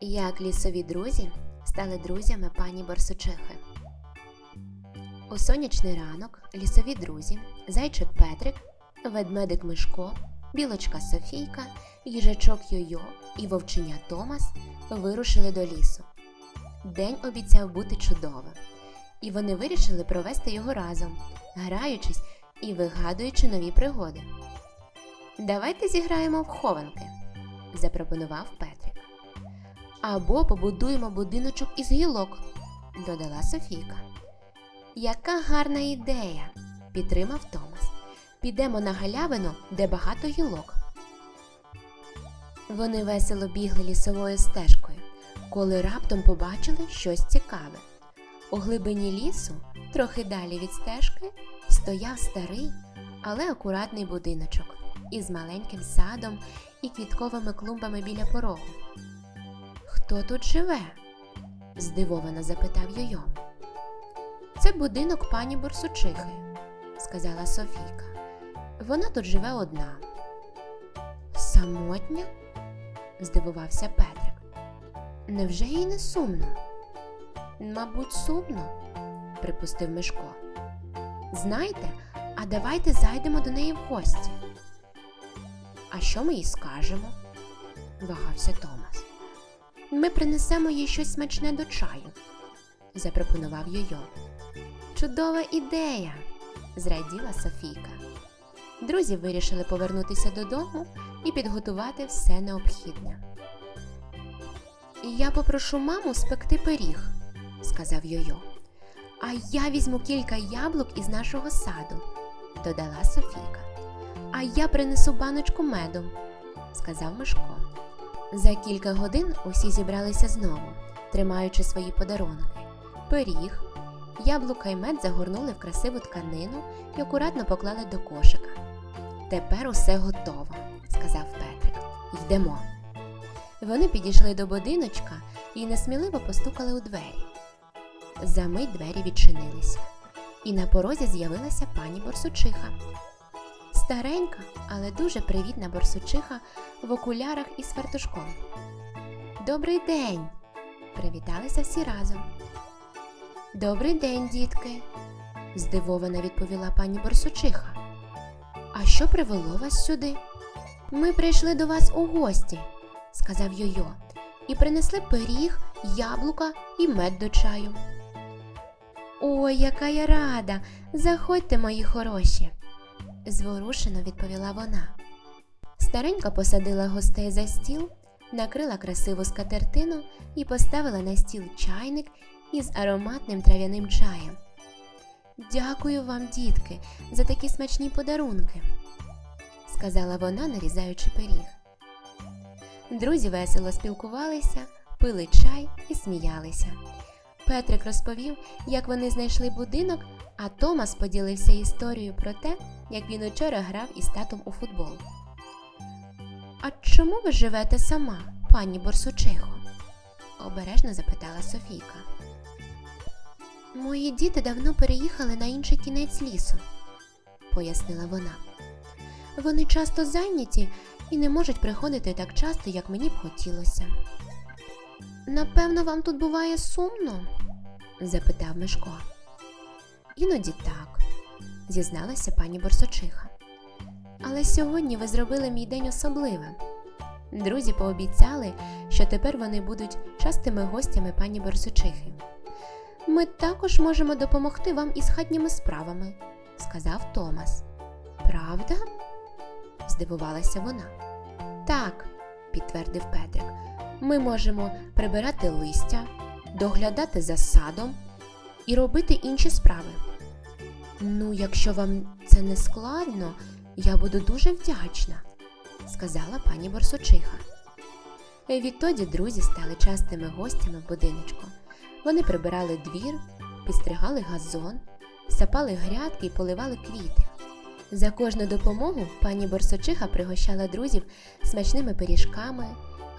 Як лісові друзі стали друзями пані Борсучихи. У сонячний ранок лісові друзі, зайчик Петрик, ведмедик Мишко, білочка Софійка, їжачок Йойо і вовченя Томас вирушили до лісу. День обіцяв бути чудовим, і вони вирішили провести його разом, граючись і вигадуючи нові пригоди. Давайте зіграємо в хованки, запропонував Петрик. Або побудуємо будиночок із гілок, додала Софійка. Яка гарна ідея, підтримав Томас. Підемо на галявину, де багато гілок. Вони весело бігли лісовою стежкою, коли раптом побачили щось цікаве. У глибині лісу, трохи далі від стежки, стояв старий, але акуратний будиночок із маленьким садом і квітковими клумбами біля порогу. Хто тут живе? здивовано запитав Йойо. Це будинок пані Борсучихи, сказала Софійка. Вона тут живе одна. Самотня? здивувався Петрик. Невже їй не сумно? Мабуть, сумно, припустив Мишко. Знаєте, а давайте зайдемо до неї в гості. А що ми їй скажемо? вагався Томас. Ми принесемо їй щось смачне до чаю, запропонував Йойо. Чудова ідея, зраділа Софійка. Друзі вирішили повернутися додому і підготувати все необхідне. Я попрошу маму спекти пиріг, сказав Йойо. А я візьму кілька яблук із нашого саду, додала Софійка. А я принесу баночку меду, сказав Мишко. За кілька годин усі зібралися знову, тримаючи свої подарунки. Пиріг, яблука й мед загорнули в красиву тканину і акуратно поклали до кошика. Тепер усе готово, сказав Петрик. Йдемо. Вони підійшли до будиночка і несміливо постукали у двері. Замить двері відчинилися, і на порозі з'явилася пані Борсучиха. Старенька, але дуже привітна борсучиха в окулярах із фартушком. Добрий день! Привіталися всі разом. Добрий день, дітки, здивовано відповіла пані борсучиха. А що привело вас сюди? Ми прийшли до вас у гості, сказав Йойо, і принесли пиріг, яблука і мед до чаю. Ой, яка я рада! Заходьте, мої хороші, зворушено відповіла вона. Старенька посадила гостей за стіл, накрила красиву скатертину і поставила на стіл чайник із ароматним трав'яним чаєм. Дякую вам, дітки, за такі смачні подарунки, сказала вона, нарізаючи пиріг. Друзі весело спілкувалися, пили чай і сміялися. Петрик розповів, як вони знайшли будинок, а Томас поділився історією про те, як він учора грав із татом у футбол. А чому ви живете сама, пані Борсучихо? обережно запитала Софійка. Мої діти давно переїхали на інший кінець лісу, пояснила вона. Вони часто зайняті і не можуть приходити так часто, як мені б хотілося. Напевно, вам тут буває сумно? запитав Мишко. Іноді так, зізналася пані Борсочиха. Але сьогодні ви зробили мій день особливим. Друзі пообіцяли, що тепер вони будуть частими гостями пані Борсочихи. Ми також можемо допомогти вам із хатніми справами, сказав Томас. Правда? здивувалася вона. Так, підтвердив Петрик. Ми можемо прибирати листя, доглядати за садом і робити інші справи. Ну, якщо вам це не складно, я буду дуже вдячна, сказала пані Борсучиха. Відтоді друзі стали частими гостями в будиночку. Вони прибирали двір, підстригали газон, сапали грядки і поливали квіти. За кожну допомогу пані Борсочиха пригощала друзів смачними пиріжками,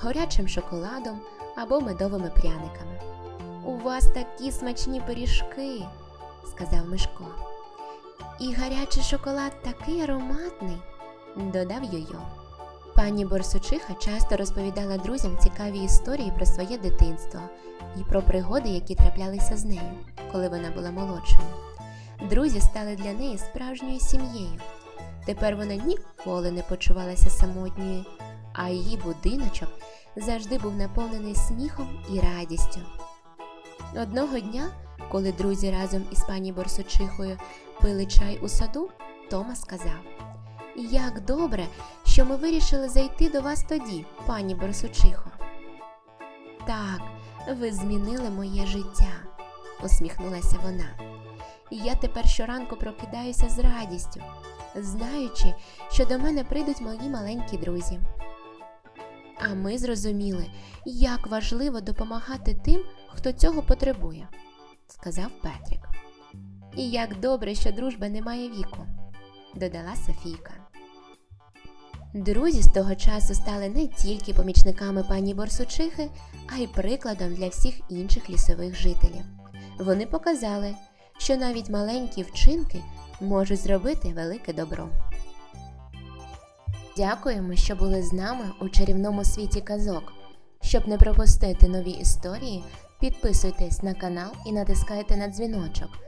горячим шоколадом або медовими пряниками. У вас такі смачні пиріжки, сказав Мишко. І гарячий шоколад такий ароматний, додав Йойо. Пані Борсучиха часто розповідала друзям цікаві історії про своє дитинство і про пригоди, які траплялися з нею, коли вона була молодшою. Друзі стали для неї справжньою сім'єю. Тепер вона ніколи не почувалася самотньою, а її будиночок завжди був наповнений сміхом і радістю. Одного дня, коли друзі разом із пані Борсучихою пили чай у саду, Тома сказав: Як добре, що ми вирішили зайти до вас тоді, пані Борсучихо. Так, ви змінили моє життя, усміхнулася вона. Я тепер щоранку прокидаюся з радістю, знаючи, що до мене прийдуть мої маленькі друзі. А ми зрозуміли, як важливо допомагати тим, хто цього потребує, сказав Петрік. І як добре, що дружба не має віку, додала Софійка. Друзі з того часу стали не тільки помічниками пані Борсучихи, а й прикладом для всіх інших лісових жителів. Вони показали, що навіть маленькі вчинки можуть зробити велике добро. Дякуємо, що були з нами у чарівному світі казок. Щоб не пропустити нові історії, підписуйтесь на канал і натискайте на дзвіночок.